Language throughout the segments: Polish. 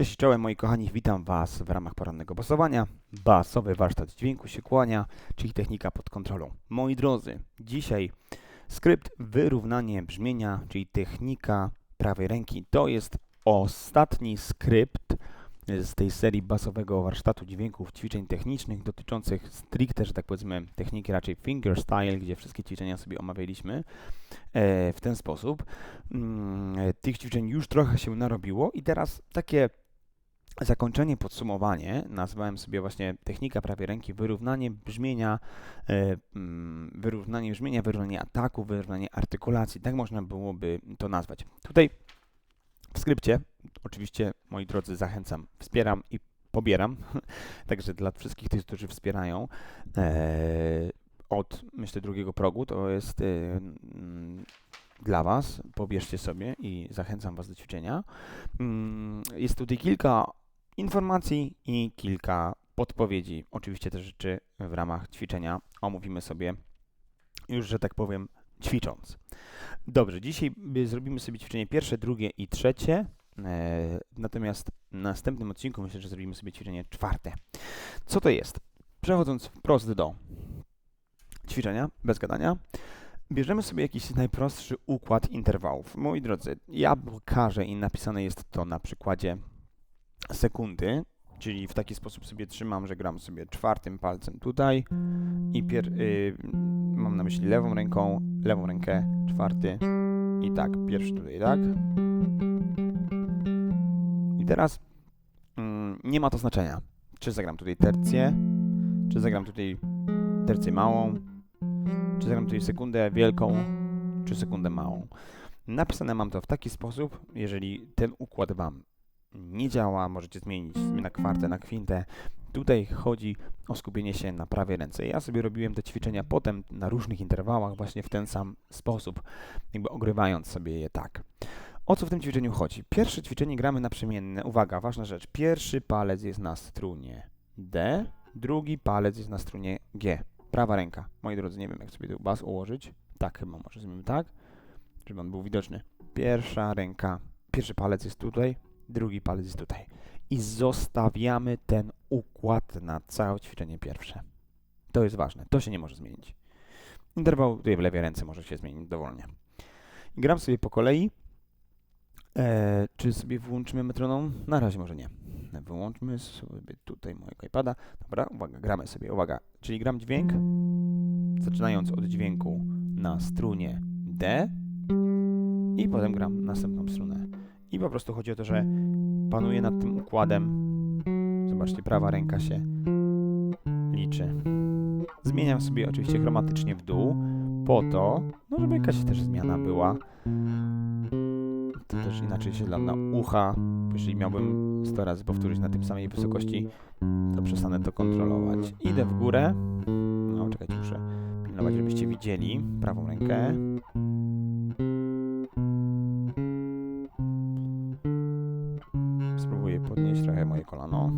Cześć, czołem moi kochani, witam Was w ramach porannego basowania. Basowy warsztat dźwięku się kłania, czyli technika pod kontrolą. Moi drodzy, dzisiaj skrypt wyrównanie brzmienia, czyli technika prawej ręki. To jest ostatni skrypt z tej serii basowego warsztatu dźwięków, ćwiczeń technicznych dotyczących stricte, że tak powiedzmy, techniki raczej fingerstyle, gdzie wszystkie ćwiczenia sobie omawialiśmy e, w ten sposób. Mm, tych ćwiczeń już trochę się narobiło i teraz takie zakończenie, podsumowanie, nazwałem sobie właśnie technika prawej ręki, wyrównanie brzmienia, e, mm, wyrównanie brzmienia, wyrównanie ataku, wyrównanie artykulacji, tak można byłoby to nazwać. Tutaj w skrypcie, oczywiście, moi drodzy, zachęcam, wspieram i pobieram, także dla wszystkich tych, którzy wspierają, e, od, myślę, drugiego progu, to jest e, mm, dla Was, pobierzcie sobie i zachęcam Was do ćwiczenia. Mm, Jest tutaj kilka informacji i kilka podpowiedzi. Oczywiście te rzeczy w ramach ćwiczenia omówimy sobie już, że tak powiem, ćwicząc. Dobrze, dzisiaj y, zrobimy sobie ćwiczenie pierwsze, drugie i trzecie. E, natomiast w następnym odcinku myślę, że zrobimy sobie ćwiczenie czwarte. Co to jest? Przechodząc wprost do ćwiczenia, bez gadania, bierzemy sobie jakiś najprostszy układ interwałów. Moi drodzy, ja pokażę i napisane jest to na przykładzie sekundy, czyli w taki sposób sobie trzymam, że gram sobie czwartym palcem tutaj i pier, y, mam na myśli lewą ręką, lewą rękę, czwarty i tak, pierwszy tutaj, tak? I teraz mm, nie ma to znaczenia, czy zagram tutaj tercję, czy zagram tutaj tercję małą, czy zagram tutaj sekundę wielką, czy sekundę małą. Napisane mam to w taki sposób, jeżeli ten układ Wam nie działa, możecie zmienić na kwartę, na kwintę. Tutaj chodzi o skupienie się na prawej ręce. Ja sobie robiłem te ćwiczenia potem na różnych interwałach właśnie w ten sam sposób, jakby ogrywając sobie je tak. O co w tym ćwiczeniu chodzi? Pierwsze ćwiczenie gramy naprzemienne. Uwaga, ważna rzecz. Pierwszy palec jest na strunie D, drugi palec jest na strunie G. Prawa ręka. Moi drodzy, nie wiem jak sobie tu bas ułożyć. Tak chyba może zrobimy tak, żeby on był widoczny. Pierwsza ręka, pierwszy palec jest tutaj, drugi palec jest tutaj. I zostawiamy ten układ na całe ćwiczenie pierwsze. To jest ważne, to się nie może zmienić. Interwał tutaj w lewej ręce może się zmienić dowolnie. I gram sobie po kolei. E, czy sobie włączymy metronom? Na razie może nie. Wyłączmy sobie tutaj mojego iPada. Dobra, uwaga, gramy sobie, uwaga. Czyli gram dźwięk, zaczynając od dźwięku na strunie D i potem gram następną strunę. I po prostu chodzi o to, że panuję nad tym układem. Zobaczcie, prawa ręka się liczy. Zmieniam sobie oczywiście chromatycznie w dół, po to, no żeby jakaś też zmiana była. To też inaczej się dla na ucha. Jeżeli miałbym 100 razy powtórzyć na tym samej wysokości, to przestanę to kontrolować. Idę w górę. No, czekajcie, muszę pilnować, żebyście widzieli prawą rękę. Podnieść trochę moje kolano.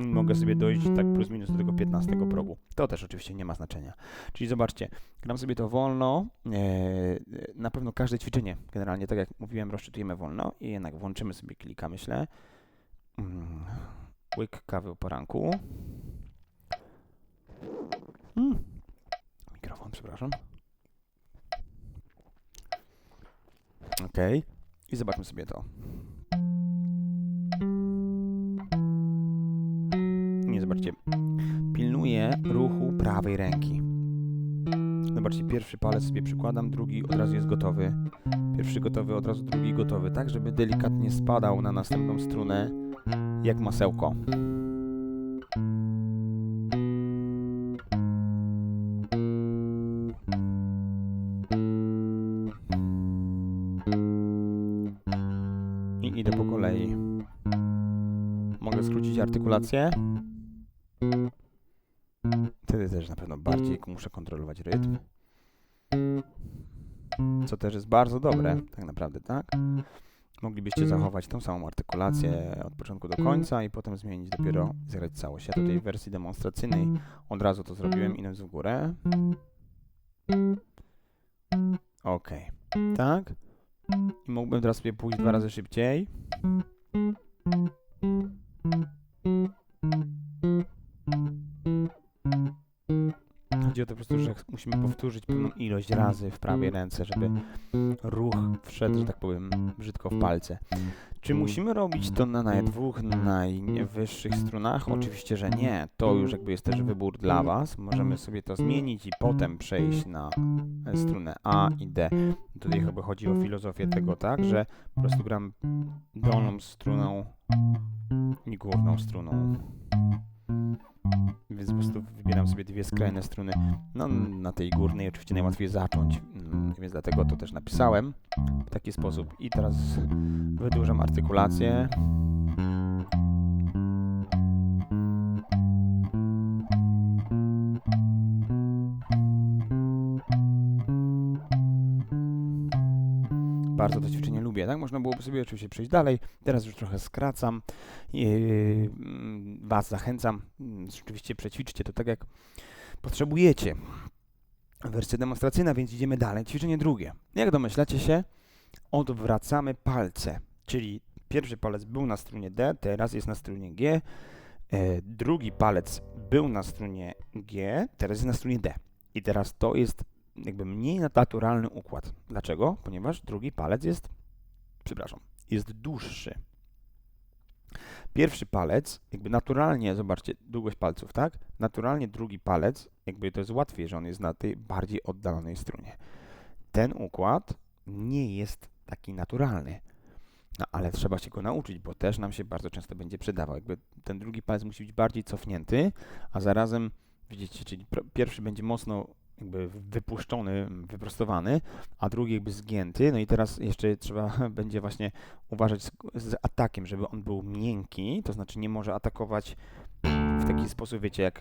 Mogę sobie dojść tak plus minus do tego 15 progu. To też oczywiście nie ma znaczenia. Czyli zobaczcie, gram sobie to wolno. Eee, na pewno każde ćwiczenie, generalnie tak jak mówiłem, rozczytujemy wolno i jednak włączymy sobie klika, myślę. Mm, Łyk kawy o poranku. Mm. Mikrofon, przepraszam. Ok. I zobaczmy sobie to. Nie, zobaczcie. Pilnuję ruchu prawej ręki. Zobaczcie, pierwszy palec sobie przykładam, drugi od razu jest gotowy. Pierwszy gotowy, od razu drugi gotowy, tak żeby delikatnie spadał na następną strunę, jak masełko. Artykulację. Wtedy też na pewno bardziej muszę kontrolować rytm. Co też jest bardzo dobre, tak naprawdę, tak? Moglibyście zachować tą samą artykulację od początku do końca i potem zmienić dopiero, zagrać całość. Ja tutaj w wersji demonstracyjnej od razu to zrobiłem, idąc w górę. Ok, tak. I mógłbym teraz sobie pójść dwa razy szybciej. Thank you. Chodzi o to po prostu, że musimy powtórzyć pewną ilość razy w prawej ręce, żeby ruch wszedł, że tak powiem, brzydko w palce. Czy musimy robić to na naj dwóch najwyższych strunach? Oczywiście, że nie. To już jakby jest też wybór dla Was. Możemy sobie to zmienić i potem przejść na strunę A i D. Tutaj chyba chodzi o filozofię tego, tak, że po prostu gram dolną struną i górną struną. Więc po prostu wybieram sobie dwie skrajne struny. No, na tej górnej oczywiście najłatwiej zacząć, mm, więc dlatego to też napisałem w taki sposób. I teraz wydłużam artykulację. Bardzo to ćwiczenie lubię, tak? Można byłoby sobie oczywiście przejść dalej. Teraz już trochę skracam. Yy, was zachęcam. Mm, Rzeczywiście przećwiczcie to tak, jak potrzebujecie. Wersja demonstracyjna, więc idziemy dalej. Ćwiczenie drugie. Jak domyślacie się, odwracamy palce. Czyli pierwszy palec był na strunie D, teraz jest na strunie G. E, drugi palec był na strunie G, teraz jest na strunie D. I teraz to jest jakby mniej naturalny układ. Dlaczego? Ponieważ drugi palec jest, przepraszam, jest dłuższy. Pierwszy palec, jakby naturalnie, zobaczcie, długość palców, tak? Naturalnie drugi palec, jakby to jest łatwiej, że on jest na tej bardziej oddalonej strunie. Ten układ nie jest taki naturalny. No, ale trzeba się go nauczyć, bo też nam się bardzo często będzie przydawał. Jakby ten drugi palec musi być bardziej cofnięty, a zarazem, widzicie, czyli pierwszy będzie mocno jakby wypuszczony, wyprostowany, a drugi jakby zgięty. No i teraz jeszcze trzeba będzie właśnie uważać z, z, atakiem, żeby on był miękki, to znaczy nie może atakować w taki sposób, wiecie, jak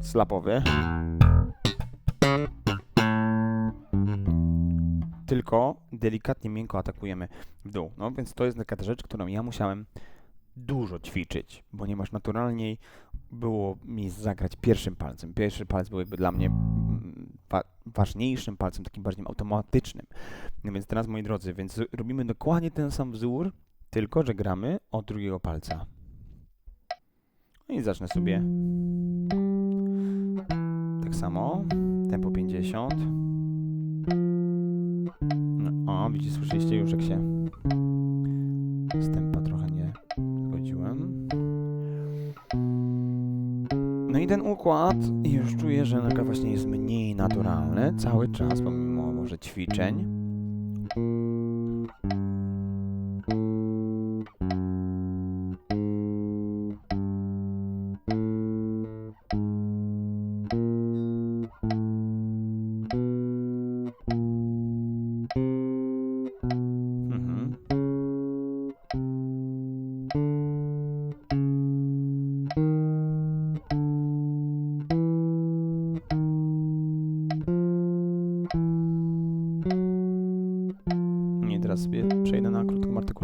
slapowy. Tylko delikatnie, miękko atakujemy w dół. No więc to jest taka rzecz, którą ja musiałem dużo ćwiczyć, ponieważ naturalniej było mi zagrać pierwszym palcem. Pierwszy palec był jakby dla mnie mm, wa ważniejszym palcem, takim bardziej automatycznym. No więc teraz, moi drodzy, więc robimy dokładnie ten sam wzór, tylko że gramy od drugiego palca. No i zacznę sobie tak samo, tempo 50. No, o, widzicie, słyszeliście już jak się z tempa trochę nie zgodziłem. No i ten układ już czuję, że nagle właśnie jest mniej naturalny cały czas, pomimo może ćwiczeń.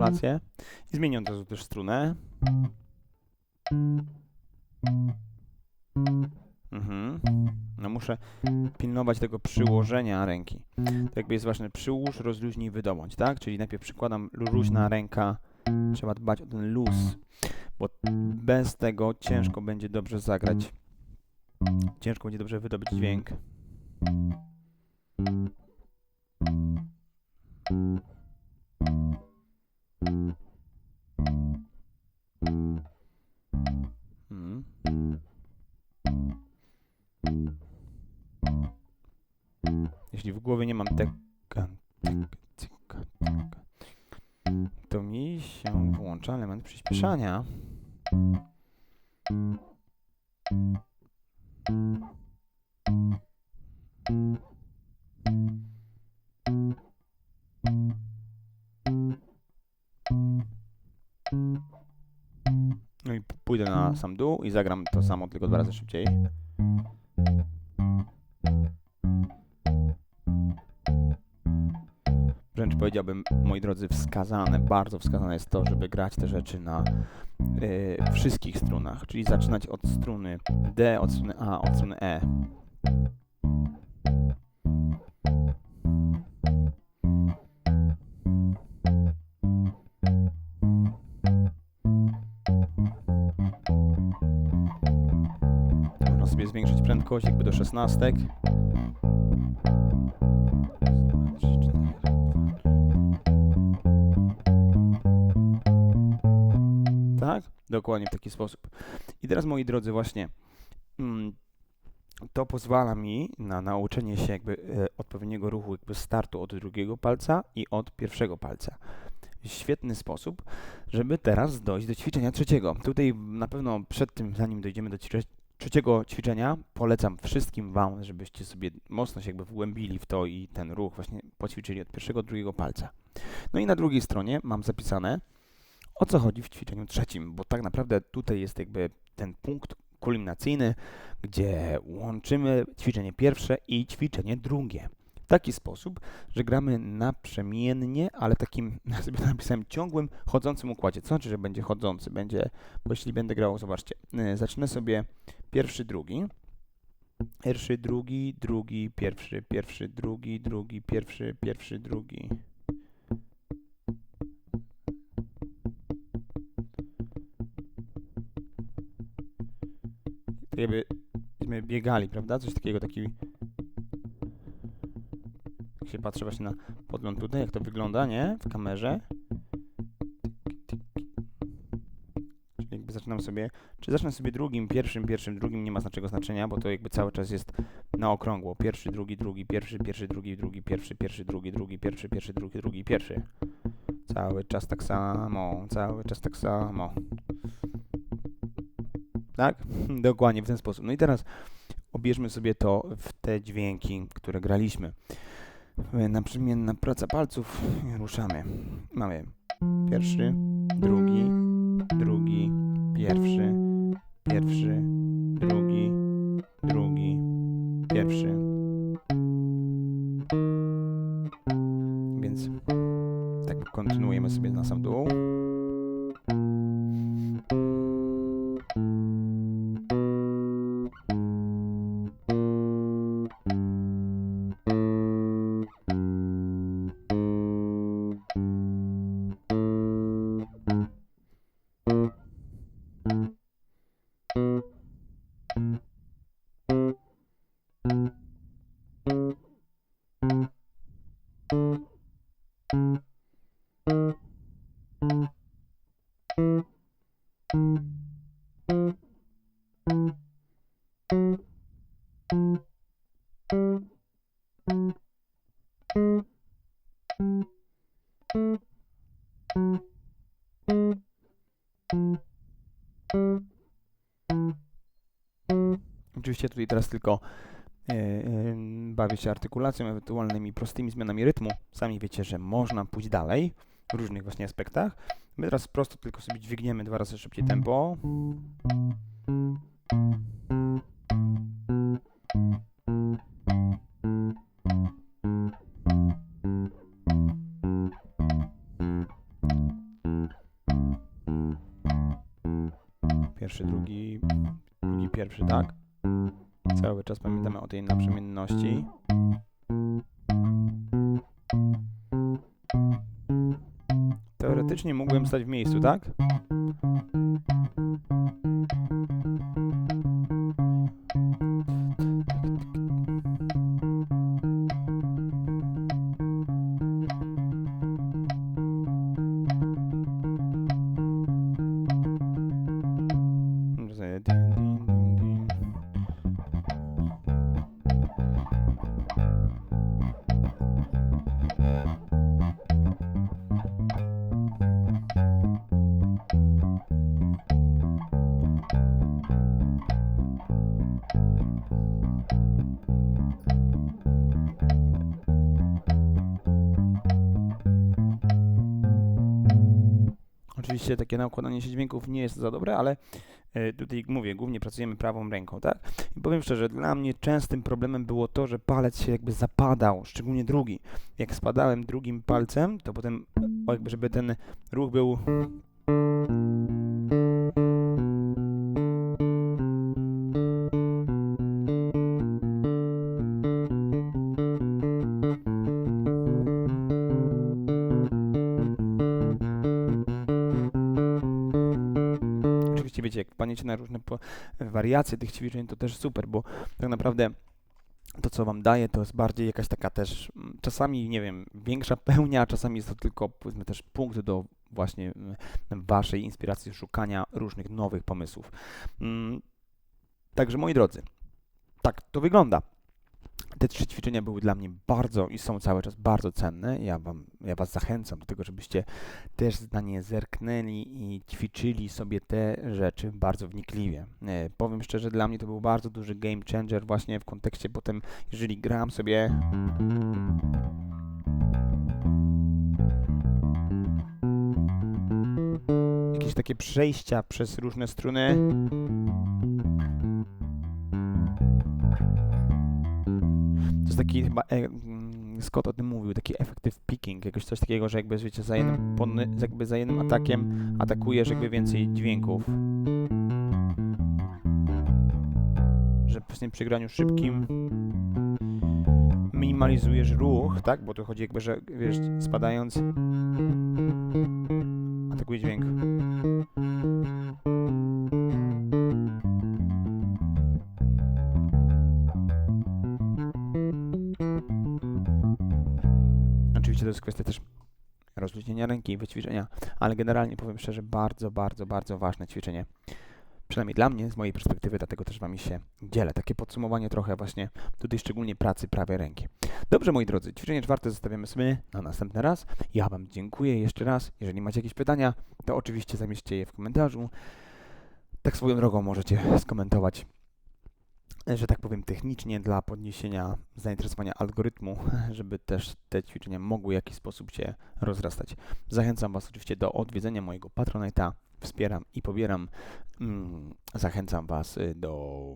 Artykulację i zmienię od razu też strunę. Mhm. No muszę pilnować tego przyłożenia ręki. To jakby jest ważne, przyłóż, rozluźnij, wydobądź, tak? Czyli najpierw przykładam luźna ręka, trzeba dbać o ten luz, bo bez tego ciężko będzie dobrze zagrać. Ciężko będzie dobrze wydobyć dźwięk. Mhm. Jeśli w głowie nie mam teka, to mi się włącza element przyspieszania. No i pójdę na sam dół i zagram to samo, tylko dwa razy szybciej. Wręcz powiedziałbym, moi drodzy, wskazane, bardzo wskazane jest to, żeby grać te rzeczy na y, wszystkich strunach, czyli zaczynać od struny D, od struny A, od struny E. zwiększyć prędkość jakby do 16. Tak? Dokładnie w taki sposób. I teraz moi drodzy, właśnie mm, to pozwala mi na nauczenie się jakby e, odpowiedniego ruchu jakby startu od drugiego palca i od pierwszego palca. Świetny sposób, żeby teraz dojść do ćwiczenia trzeciego. Tutaj na pewno przed tym, zanim dojdziemy do trzeciego ćwiczenia, polecam wszystkim Wam, żebyście sobie mocno się jakby wgłębili w to i ten ruch właśnie poćwiczyli od pierwszego, drugiego palca. No i na drugiej stronie mam zapisane, o co chodzi w ćwiczeniu trzecim, bo tak naprawdę tutaj jest jakby ten punkt kulminacyjny, gdzie łączymy ćwiczenie pierwsze i ćwiczenie drugie. Taki sposób, że gramy naprzemiennie, ale takim, ja sobie napisałem, ciągłym, chodzącym układzie. Co znaczy, że będzie chodzący? Będzie, bo jeśli będę grał, zobaczcie, yy, zacznę sobie pierwszy, drugi, pierwszy, drugi, drugi, pierwszy, pierwszy, drugi, drugi, pierwszy, pierwszy, drugi. Tak jakby biegali, prawda? Coś takiego, taki... Się patrzę właśnie na podgląd tutaj, jak to wygląda, nie? W kamerze. Czyli jakby zaczynam sobie... Czy zacznę sobie drugim, pierwszym, pierwszym, drugim, nie ma znaczenia, bo to jakby cały czas jest na okrągło. Pierwszy, drugi, drugi, pierwszy, pierwszy, drugi, drugi, pierwszy, pierwszy, drugi, drugi, pierwszy, pierwszy, drugi, drugi, pierwszy. Cały czas tak samo, cały czas tak samo. Tak? Dokładnie w ten sposób. No i teraz obierzmy sobie to w te dźwięki, które graliśmy. Naprzemienna praca palców. Ruszamy. Mamy pierwszy, drugi, drugi, pierwszy, pierwszy, drugi, drugi, pierwszy. Więc tak kontynuujemy sobie na sam dół. Oczywiście tutaj teraz tylko e, bawię się artykulacją, ewentualnymi prostymi zmianami rytmu. Sami wiecie, że można pójść dalej w różnych właśnie aspektach. My teraz prosto tylko sobie dźwigniemy dwa razy szybciej tempo. Pierwszy, drugi, drugi, pierwszy, tak? Cały czas pamiętamy o tej naprzemienności. Teoretycznie mógłbym stać w miejscu, tak? Oczywiście takie nakładanie się dźwięków nie jest za dobre, ale e, tutaj mówię, głównie pracujemy prawą ręką, tak? I powiem szczerze, dla mnie częstym problemem było to, że palec się jakby zapadał, szczególnie drugi. Jak spadałem drugim palcem, to potem jakby żeby ten ruch był wpadniecie na różne wariacje tych ćwiczeń, to też super, bo tak naprawdę to, co wam daje, to jest bardziej jakaś taka też, mm, czasami, nie wiem, większa pełnia, czasami jest to tylko, powiedzmy, też punkt do właśnie mm, waszej inspiracji, szukania różnych nowych pomysłów. Mm, Także moi drodzy, tak to wygląda. Te trzy ćwiczenia były dla mnie bardzo i są cały czas bardzo cenne. Ja, wam, ja Was zachęcam do tego, żebyście też na nie zerknęli i ćwiczyli sobie te rzeczy bardzo wnikliwie. E, powiem szczerze, dla mnie to był bardzo duży game changer właśnie w kontekście potem, jeżeli gram sobie jakieś takie przejścia przez różne struny. Taki chyba, e, mm, Scott o tym mówił, taki effective picking, jakoś coś takiego, że jakby wiecie, za jednym, jakby za jednym atakiem atakujesz jakby więcej dźwięków. Że właśnie przy graniu szybkim minimalizujesz ruch, tak? Bo tu chodzi jakby, że wiesz, spadając atakuje dźwięk. To jest kwestia też rozluźnienia ręki wyćwiczenia, ale generalnie powiem szczerze, bardzo, bardzo, bardzo ważne ćwiczenie. Przynajmniej dla mnie, z mojej perspektywy, dlatego też Wami się dzielę. Takie podsumowanie trochę właśnie tutaj szczególnie pracy prawej ręki. Dobrze, moi drodzy, ćwiczenie czwarte zostawiamy sobie na następny raz. Ja Wam dziękuję jeszcze raz. Jeżeli macie jakieś pytania, to oczywiście zamieśćcie je w komentarzu. Tak swoją drogą możecie skomentować, że tak powiem, technicznie dla podniesienia zainteresowania algorytmu, żeby też te ćwiczenia mogły w jakiś sposób się rozrastać. Zachęcam Was oczywiście do odwiedzenia mojego Patronite'a. Wspieram i pobieram. Mm, Zachęcam Was y, do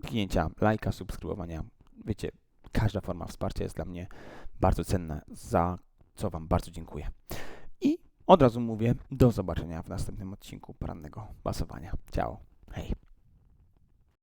kliknięcia lajka, subskrybowania. Wiecie, każda forma wsparcia jest dla mnie bardzo cenna, za co Wam bardzo dziękuję. I od razu mówię, do zobaczenia w następnym odcinku porannego basowania. Ciao, hej.